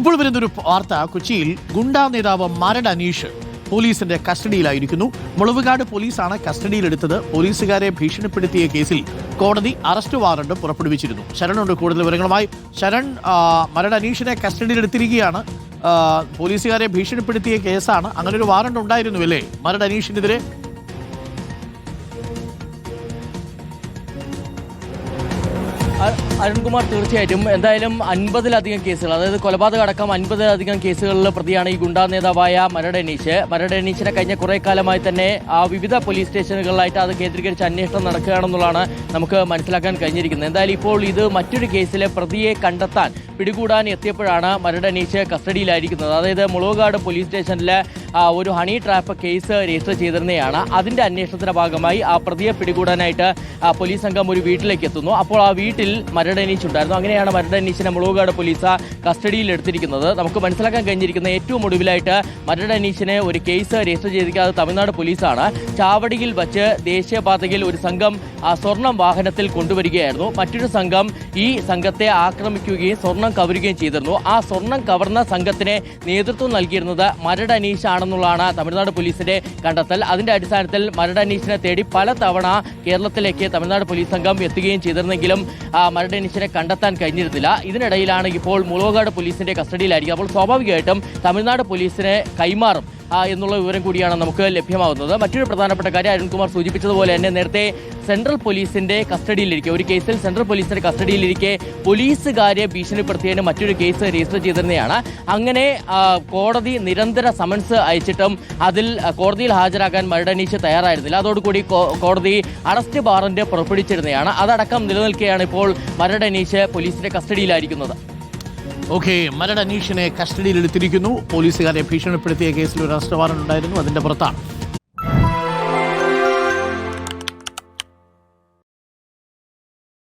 ഇപ്പോൾ വരുന്നൊരു വാർത്ത കൊച്ചിയിൽ ഗുണ്ടാ നേതാവ് മരട് അനീഷ് പോലീസിന്റെ കസ്റ്റഡിയിലായിരിക്കുന്നു. മുളവുകാട് പോലീസാണ് കസ്റ്റഡിയിലെടുത്തത്. പോലീസുകാരെ ഭീഷണിപ്പെടുത്തിയ കേസിൽ കോടതി അറസ്റ്റ് വാറണ്ട് പുറപ്പെടുവിച്ചിരുന്നു. ശരണുണ്ട് കൂടുതൽ വിവരങ്ങളുമായി. ശരൺ മരട് അനീഷിനെ കസ്റ്റഡിയിലെടുത്തിരിക്കുകയാണ്. പോലീസുകാരെ ഭീഷണിപ്പെടുത്തിയ കേസാണ്. അങ്ങനെ ഒരു വാറണ്ട് ഉണ്ടായിരുന്നു അല്ലേ മരട് അനീഷിനെതിരെ അരുൺകുമാർ തീർച്ചയായിട്ടും എന്തായാലും അൻപതിലധികം കേസുകൾ അതായത് കൊലപാതകം അടക്കം അൻപതിലധികം കേസുകളിൽ പ്രതിയാണ് ഈ ഗുണ്ടാ നേതാവായ മരടനീഷ് മരടനീഷിനെ കഴിഞ്ഞ കുറെ കാലമായി തന്നെ ആ വിവിധ പോലീസ് സ്റ്റേഷനുകളിലായിട്ട് അത് കേന്ദ്രീകരിച്ച് അന്വേഷണം നടക്കുകയാണെന്നുള്ളതാണ് നമുക്ക് മനസ്സിലാക്കാൻ കഴിഞ്ഞിരിക്കുന്നത്. എന്തായാലും ഇപ്പോൾ ഇത് മറ്റൊരു കേസിലെ പ്രതിയെ കണ്ടെത്താൻ പിടികൂടാൻ എത്തിയപ്പോഴാണ് മരടനീഷ് കസ്റ്റഡിയിലായിരിക്കുന്നത്. അതായത് മുളവുകാട് പോലീസ് സ്റ്റേഷനിലെ ഒരു ഹണി ട്രാപ്പ് കേസ് രജിസ്റ്റർ ചെയ്തിരുന്നതാണ് അതിന്റെ അന്വേഷണത്തിന്റെ ഭാഗമായി ആ പ്രതിയെ പിടികൂടാനായിട്ട് പോലീസ് സംഘം ഒരു വീട്ടിലേക്ക് എത്തുന്നു. അപ്പോൾ ആ വീട്ടിൽ മരടനീച്ച് ഉണ്ടായിരുന്നു. അങ്ങനെയാണ് മരടനീച്ചിനെ മുളകുകാട് പോലീസ് കസ്റ്റഡിയിൽ എടുത്തിരിക്കുന്നത്. നമുക്ക് മനസ്സിലാക്കാൻ കഴിഞ്ഞിരിക്കുന്ന ഏറ്റവും ഒടുവിലായിട്ട് മരടനീച്ചിനെ ഒരു കേസ് രജിസ്റ്റർ ചെയ്തിരിക്കുന്നത് തമിഴ്നാട് പോലീസാണ് ചാവടിയിൽ വച്ച് ദേശീയപാതയിൽ ഒരു സംഘം സ്വർണം വാഹനത്തിൽ കൊണ്ടുവരികയായിരുന്നു. മറ്റൊരു സംഘം ഈ സംഘത്തെ ആക്രമിക്കുകയും സ്വർണം കവരുകയും ചെയ്തിരുന്നു. ആ സ്വർണം കവർന്ന സംഘത്തിന് നേതൃത്വം നൽകിയിരുന്നത് മരട് അനീഷ് ആണെന്നുള്ളതാണ് തമിഴ്നാട് പോലീസിന്റെ കണ്ടെത്തൽ. അതിന്റെ അടിസ്ഥാനത്തിൽ മരടനീഷിനെ തേടി പല തവണ കേരളത്തിലേക്ക് തമിഴ്നാട് പോലീസ് സംഘം എത്തുകയും ചെയ്തിരുന്നെങ്കിലും മരടനീഷിനെ കണ്ടെത്താൻ കഴിഞ്ഞിരുന്നില്ല. ഇതിനിടയിലാണ് ഇപ്പോൾ മുളവകാട് പോലീസിന്റെ കസ്റ്റഡിയിലായിരിക്കും. അപ്പോൾ സ്വാഭാവികമായിട്ടും തമിഴ്നാട് പോലീസിനെ കൈമാറും. എന്നുള്ള വിവരം കൂടിയാണ് നമുക്ക് ലഭ്യമാകുന്നത്. മറ്റൊരു പ്രധാനപ്പെട്ട കാര്യം അരുൺകുമാർ സൂചിപ്പിച്ചതുപോലെ തന്നെ നേരത്തെ സെൻട്രൽ പോലീസിന്റെ കസ്റ്റഡിയിലിരിക്കെ ഒരു കേസിൽ സെൻട്രൽ പോലീസിന്റെ കസ്റ്റഡിയിലിരിക്കെ പോലീസുകാരെ ഭീഷണിപ്പെടുത്തിയതിന് മറ്റൊരു കേസ് രജിസ്റ്റർ ചെയ്തിരുന്നതാണ് അങ്ങനെ കോടതി നിരന്തര സമൻസ് അയച്ചിട്ടും അതിൽ കോടതിയിൽ ഹാജരാക്കാൻ മരടനീഷ് തയ്യാറായിരുന്നില്ല. അതോടുകൂടി കോടതി അറസ്റ്റ് വാറന്റ് പുറപ്പെടുവിച്ചിരുന്നതാണ്. അതടക്കം നിലനിൽക്കുകയാണ് ഇപ്പോൾ മരടനീഷ് പോലീസിന്റെ കസ്റ്റഡിയിലായിരിക്കുന്നത്. ഓക്കെ മരട് അനീഷിനെ കസ്റ്റഡിയിലെടുത്തിരിക്കുന്നു. പോലീസുകാരെ ഭീഷണിപ്പെടുത്തിയ കേസിൽ ഒരു അറസ്റ്റ് വാറണ്ട് ഉണ്ടായിരുന്നു. അതിന്റെ പുറത്താണ്.